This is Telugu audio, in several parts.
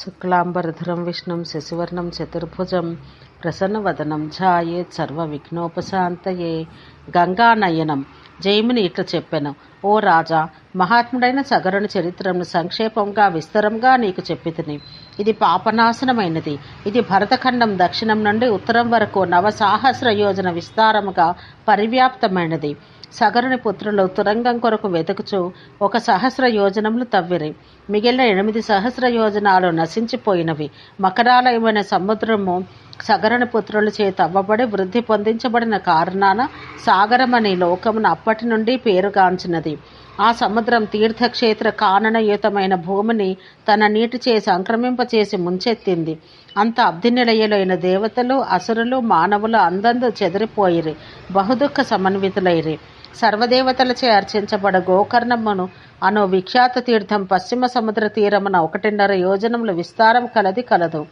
శుక్లాంబరధరం విష్ణుం శశివర్ణం చతుర్భుజం ప్రసన్నవదనం ఝాయేత్ సర్వ విఘ్నోపశాంతయే గంగానయనం జైమిని ఇట్లా చెప్పాను. ఓ రాజా మహాత్ముడైన సగరుని చరిత్రను సంక్షేపంగా విస్తరంగా నీకు చెప్పితిని. ఇది పాపనాశనమైనది. ఇది భరతఖండం దక్షిణం నుండి ఉత్తరం వరకు నవసాహస్ర యోజన విస్తారముగా పరివ్యాప్తమైనది. సగరుని పుత్రులు తురంగం కొరకు వెతుకుచు ఒక సహస్ర యోజనములు తవ్విరి. మిగిలిన ఎనిమిది సహస్ర యోజనాలు నశించిపోయినవి. మకరాలయమైన సముద్రము సగరుని పుత్రుల చేత అవ్వబడి వృద్ధి పొందించబడిన కారణాన సాగరమని లోకమును అప్పటి నుండి పేరుగాంచినది. ఆ సముద్రం తీర్థక్షేత్ర కాననయుతమైన భూమిని తన నీటి చేసి సంక్రమింపచేసి ముంచెత్తింది. అంత అబ్ధినిలయలైన దేవతలు అసురులు మానవులు అందందు చెదిరిపోయిరి. బహుదుఃఖ సమన్వితులైరి. సర్వదేవతలచే అర్చించబడ గోకర్ణమును అను విఖ్యాత తీర్థం పశ్చిమ సముద్ర తీరమున ఒకటిన్నర యోజనముల విస్తారం కలది కలదు.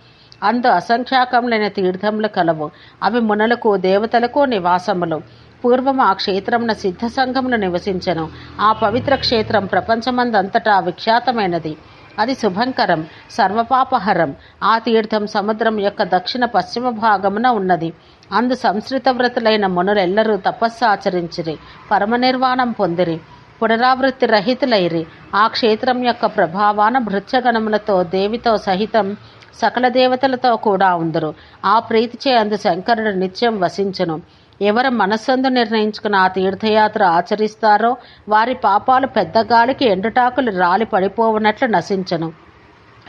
అందు అసంఖ్యాకములైన తీర్థములు కలవు. అవి మునలకు దేవతలకు నివాసములు. పూర్వం ఆ క్షేత్రమున సిద్ధ సంఘములు నివసించను. ఆ పవిత్ర క్షేత్రం ప్రపంచమందంతటా విఖ్యాతమైనది. అది శుభంకరం సర్వపాపహరం. ఆ తీర్థం సముద్రం యొక్క దక్షిణ పశ్చిమ భాగమున ఉన్నది. అందు సంస్కృత వ్రతులైన మునులెల్లరూ తపస్సు ఆచరించిరి పరమనిర్వాణం పొందిరి పునరావృత్తి రహితులైరి. ఆ క్షేత్రం యొక్క ప్రభావాన భృత్యగణములతో దేవితో సహితం సకల దేవతలతో కూడా ఉందరు. ఆ ప్రీతిచే అందు శంకరుడు నిత్యం వసించను. ఎవరు మనస్సందు నిర్ణయించుకుని ఆ తీర్థయాత్ర ఆచరిస్తారో వారి పాపాలు పెద్ద గాలికి ఎండుటాకులు రాలి పడిపోవునట్లు నశించను.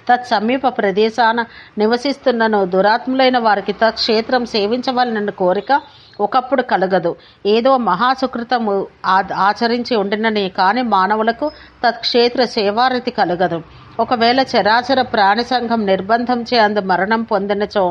తత్సమీప ప్రదేశాన నివసిస్తున్నను దురాత్ములైన వారికి తత్క్షేత్రం సేవించవలనన్న కోరిక ఒకప్పుడు కలగదు. ఏదో మహాసుకృతము ఆచరించి ఉండినని కానీ మానవులకు తత్క్షేత్ర సేవారతి కలగదు. ఒకవేళ చరాచర ప్రాణి సంఘం నిర్బంధం చే అందు మరణం పొందినచో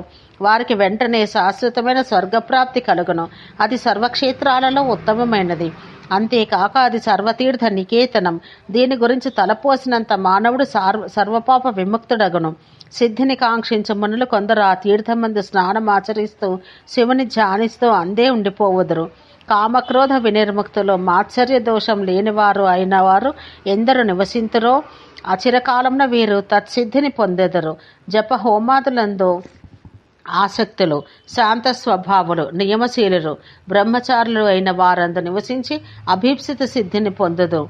వారికి వెంటనే శాశ్వతమైన స్వర్గప్రాప్తి కలుగును. అది సర్వక్షేత్రాలలో ఉత్తమమైనది. అంతేకాక అది సర్వతీర్థ నికేతనం. దీని గురించి తలపోసినంత మానవుడు సర్వ సర్వపాప విముక్తుడగును. సిద్ధిని కాంక్షించు మునులు కొందరు ఆ తీర్థమందు స్నానం ఆచరిస్తూ శివుని ధ్యానిస్తూ అందే ఉండిపోవుదురు. కామక్రోధ వినిర్ముక్తులు మాత్సర్య దోషం లేనివారు అయిన వారు ఎందరు నివసింతురో? అచిరకాలంలో వీరు తత్సిద్ధిని పొందెదరు. జప హోమాదులందు ఆసక్తులు శాంత స్వభావులు నియమశీలులు బ్రహ్మచారులు అయిన వారందు నివసించి అభీప్సిత సిద్ధిని పొందుదు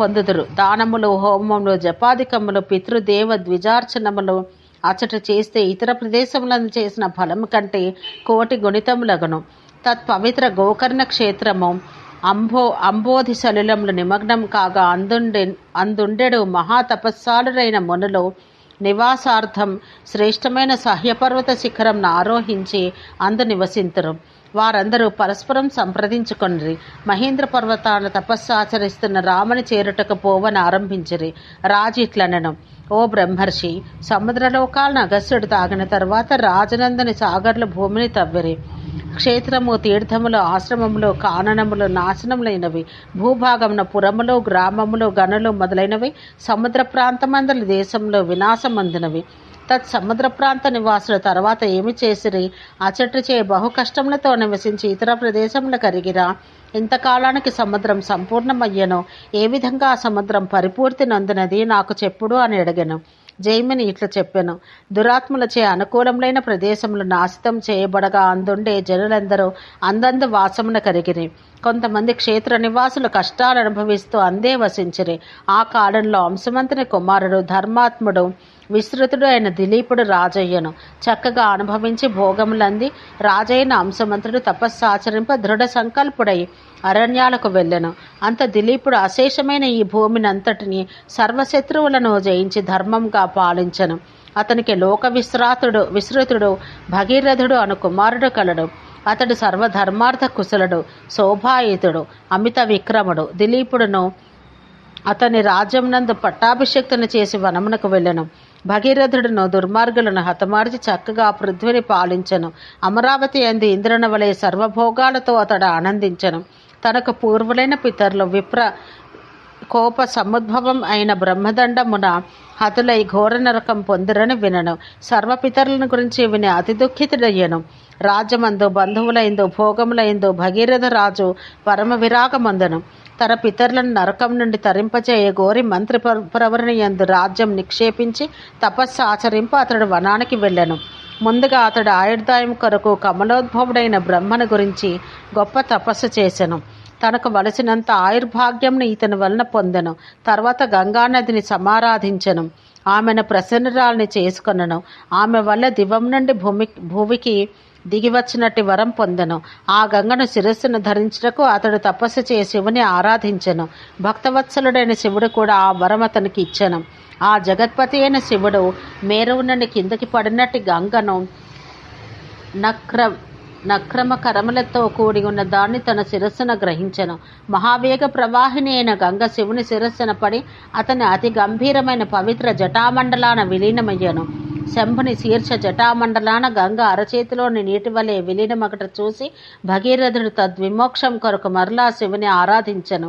పొందుదురు. దానములు హోమములు జపాధికములు పితృదేవ ద్విజార్చనములు అచట చేస్తే ఇతర ప్రదేశములను చేసిన ఫలం కంటే కోటి గుణితములగను. తత్పవిత్ర గోకర్ణ క్షేత్రము అంబో అంబోధి సలిలములు నిమగ్నం కాగా అందుండె అందుండెడు మహాతపస్సాలురైన మునులు నివాసార్థం శ్రేష్టమైన సహ్యపర్వత శిఖరంను ఆరోహించి అందు నివసింతురు. వారందరూ పరస్పరం సంప్రదించుకొనిరి. మహేంద్ర పర్వతాన తపస్సు ఆచరిస్తున్న రాముని చేరుటకు పోవని ఆరంభించిరి. రాజిట్లనను. ఓ బ్రహ్మర్షి సముద్రలోకాలను అగస్యుడు తాగిన తర్వాత రాజనందని సాగర్లు భూమిని తవ్విరి. క్షేత్రము తీర్థములు ఆశ్రమములు కాననములు నాశనములైనవి. భూభాగమున పురములు గ్రామములు గనులు మొదలైనవి. సముద్ర ప్రాంతమందలి దేశంలో వినాశమందినవి. తత్ సముద్ర ప్రాంత నివాసుల తర్వాత ఏమి చేసిరి? అచటు చే బహు కష్టములతో నివసించి ఇతర ప్రదేశములు కరిగిరా. ఇంతకాలానికి సముద్రం సంపూర్ణమయ్యను. ఏ విధంగా ఆ సముద్రం పరిపూర్తి నందునది? నాకు చెప్పుడు అని అడిగాను. జైమిని ఇట్లా చెప్పాను. దురాత్ములచే అనుకూలమైన ప్రదేశములు నాశితం చేయబడగా అందుండే జనులందరూ అందంద వాసమున కరిగిరి. కొంతమంది క్షేత్ర నివాసులు కష్టాలు అనుభవిస్తూ అందే వసించిరి. ఆ కాలంలో అంశమంతుని కుమారుడు ధర్మాత్ముడు విస్తృతుడు అయిన దిలీపుడు రాజయ్యను. చక్కగా అనుభవించి భోగములంది రాజైన అంశమంతుడు తపస్సాచరింప దృఢ సంకల్పుడై అరణ్యాలకు వెళ్ళెను. అంత దిలీపుడు అశేషమైన ఈ భూమిని అంతటిని సర్వశత్రువులను జయించి ధర్మంగా పాలించను. అతనికి లోక విశ్రాతుడు విశ్రుతుడు భగీరథుడు అను కుమారుడు కలడు. అతడు సర్వధర్మార్థ కుశలుడు శోభాయుతుడు అమిత విక్రముడు. దిలీపుడును అతని రాజ్యంనందు పట్టాభిషక్తుని చేసి వనమునకు వెళ్ళను. భగీరథుడును దుర్మార్గులను హతమార్చి చక్కగా పృథ్విని పాలించను. అమరావతి అంది ఇంద్రుని వలె సర్వభోగాలతో అతడు ఆనందించను. తనకు పూర్వులైన పితరులు విప్ర కోప సముద్భవం అయిన బ్రహ్మదండమున హతులై ఘోర నరకం పొందిరని వినను. సర్వపితరులను గురించి విని అతి దుఃఖితుడయ్యను. రాజమందు బంధువులైందు భోగములైందు భగీరథ రాజు పరమ విరాగమందను. తన పితరులను నరకం నుండి తరింపచేయ గోరి మంత్రి ప్రవరణ యందు రాజ్యం నిక్షేపించి తపస్సు ఆచరింపు అతడు వనానికి వెళ్ళెను. ముందుగా అతడు ఆయుర్దాయం కొరకు కమలోద్భవుడైన బ్రహ్మను గురించి గొప్ప తపస్సు చేసెను. తనకు వలసినంత ఆయుర్భాగ్యంను ఇతని వలన పొందెను. తర్వాత గంగానదిని సమారాధించెను. ఆమెను ప్రసన్నరాల్ని చేసుకొనను. ఆమె వల్ల దివం నుండి భూమి భూమికి దిగివచ్చినట్టి వరం పొందెను. ఆ గంగను శిరస్సును ధరించుటకు అతడు తపస్సు చేయ శివుని ఆరాధించెను. భక్తవత్సలుడైన శివుడు కూడా ఆ వరం అతనికి ఇచ్చెను. ఆ జగత్పతి అయిన శివుడు మేరువు నుండి కిందకి పడినట్టి గంగను నక్ర నక్రమ కరములతో కూడి ఉన్న దాన్ని తన శిరస్సున గ్రహించను. మహావేగ ప్రవాహిని అయిన గంగ శివుని శిరస్సున పడి అతని అతి గంభీరమైన పవిత్ర జటామండలాన విలీనమయ్యను. శంభుని శీర్ష జటామండలాన గంగ అరచేతిలోని నీటి వలె విలీనమగట చూసి భగీరథుడు తద్విమోక్షం కొరకు మరలా శివుని ఆరాధించను.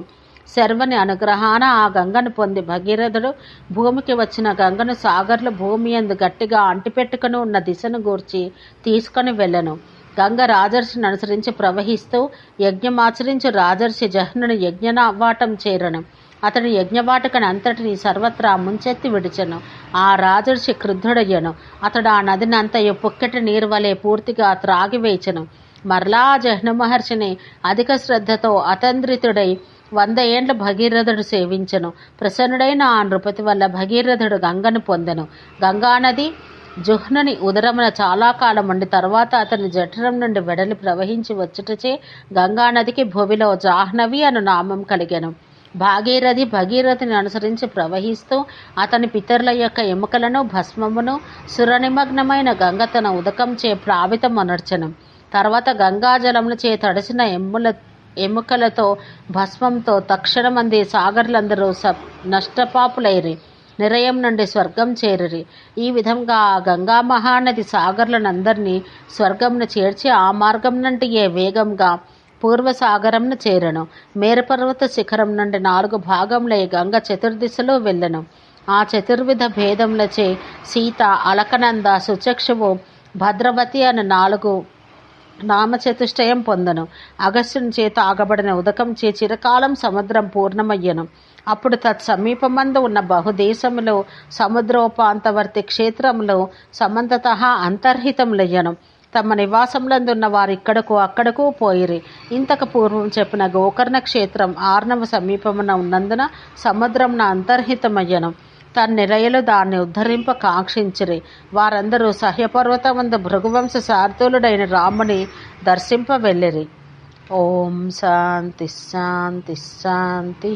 శర్వని అనుగ్రహాన ఆ గంగను పొంది భగీరథుడు భూమికి వచ్చిన గంగను సాగర్లు భూమి ఎందు గట్టిగా అంటిపెట్టుకుని ఉన్న దిశను గూర్చి తీసుకొని వెళ్ళను. గంగ రాజర్షిని అనుసరించి ప్రవహిస్తూ యజ్ఞమాచరించి రాజర్షి జహ్నుని అవ్వాటం చేరను. అతడు యజ్ఞవాటకని అంతటిని సర్వత్రా ముంచెత్తి విడిచెను. ఆ రాజర్షి క్రుద్ధుడయ్యను. అతడు ఆ నదిని అంతయు పుక్కటి నీరు వలె పూర్తిగా త్రాగివేచెను మరలా జహ్న మహర్షిని అధిక శ్రద్ధతో అతంద్రితుడై వంద ఏండ్ల భగీరథుడు సేవించను. ప్రసన్నుడైన ఆ నృపతి వల్ల భగీరథుడు గంగను పొందెను. గంగానది జుహ్నుని ఉదరమున చాలా కాలం ఉండి తర్వాత అతని జఠరం నుండి వెడలి ప్రవహించి వచ్చుటచే గంగానదికి భూమిలో జాహ్నవి అను నామం కలిగెను. భాగీరథి భగీరథిని అనుసరించి ప్రవహిస్తూ అతని పితరుల యొక్క ఎముకలను భస్మమును సురనిమగ్నమైన గంగ తన ఉదకంచే ప్రావితమనర్చనం తర్వాత గంగాజలమును చే తడిసిన ఎమ్ముల ఎముకలతో భస్మంతో తక్షణమంది సాగర్లందరూ స నష్టపాపులైరి నిరయం నుండి స్వర్గం చేరిరి. ఈ విధంగా ఆ గంగా మహానది సాగర్లనందరినీ స్వర్గంను చేర్చి ఆ మార్గం నుండి ఏ వేగంగా పూర్వసాగరంను చేరను. మేరపర్వత శిఖరం నుండి నాలుగు భాగంలో ఈ గంగ చతుర్దిశలో వెళ్ళను. ఆ చతుర్విధ భేదములచే సీత అలకనంద సుచక్షువు భద్రవతి అని నాలుగు నామచతుష్టయం పొందను. అగస్త్యుని చేత ఆగబడిన ఉదకం చే చిరకాలం సముద్రం పూర్ణమయ్యను. అప్పుడు తత్సమీపమందు ఉన్న బహుదేశములో సముద్రోపాంతవర్తి క్షేత్రంలో సమంతత అంతర్హితములయ్యను. తమ నివాసములందున్న వారు ఇక్కడకు అక్కడకు పోయిరి. ఇంతకు పూర్వం చెప్పిన గోకర్ణ క్షేత్రం ఆర్ణవ సమీపమున ఉన్నందున సముద్రంన అంతర్హితమయ్యను. తన నిరయలు దాన్ని ఉద్ధరింప కాంక్షించిరి. వారందరూ సహ్యపర్వతమందు భృగువంశ సార్థులుడైన రాముని దర్శింప వెళ్ళిరి ఓం శాంతి శాంతి శాంతి.